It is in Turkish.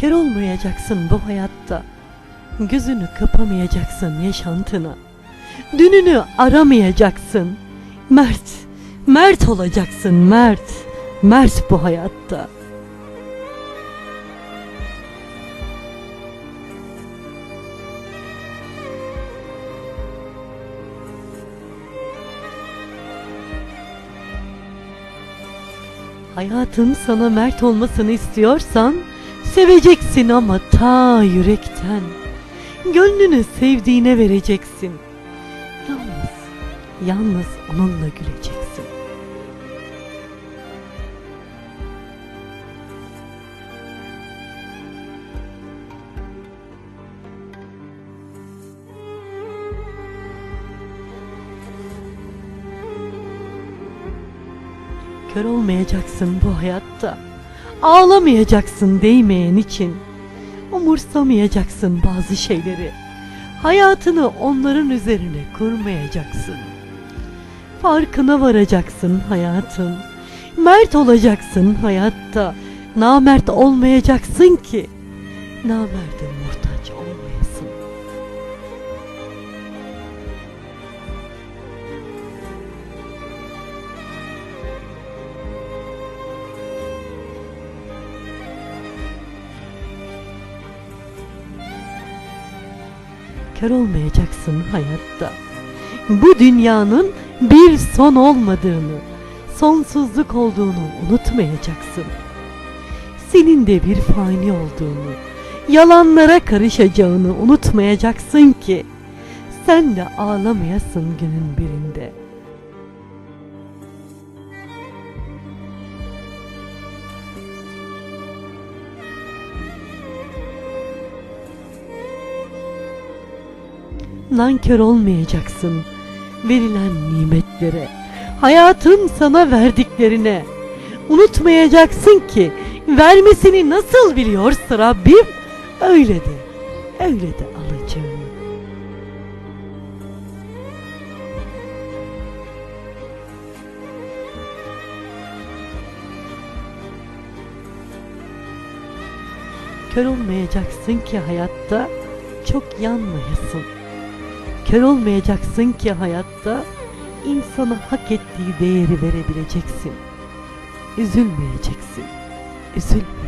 Kör olmayacaksın bu hayatta. Gözünü kapamayacaksın yaşantına. Dününü aramayacaksın. Mert, mert olacaksın mert. Mert bu hayatta. Hayatın sana mert olmasını istiyorsan seveceksin ama ta yürekten. Gönlünü sevdiğine vereceksin. Yalnız, yalnız onunla güleceksin. Kör olmayacaksın bu hayatta. Ağlamayacaksın değmeyen için. Umursamayacaksın bazı şeyleri. Hayatını onların üzerine kurmayacaksın. Farkına varacaksın hayatın. Mert olacaksın hayatta. Namert olmayacaksın ki. Namerde muhtaç olmayasın. Kör olmayacaksın hayatta. Bu dünyanın bir son olmadığını, sonsuzluk olduğunu unutmayacaksın. Senin de bir fani olduğunu, yalanlara karışacağını unutmayacaksın ki sen de ağlamayasın günün birinde. Nankör olmayacaksın verilen nimetlere, hayatın sana verdiklerine. Unutmayacaksın ki vermesini nasıl biliyorsa Rabbim öyle de, öyle de alacağını. Kör olmayacaksın ki hayatta çok yanmayasın. Kör olmayacaksın ki hayatta insana hak ettiği değeri verebileceksin. Üzülmeyeceksin. Üzülmeyeceksin.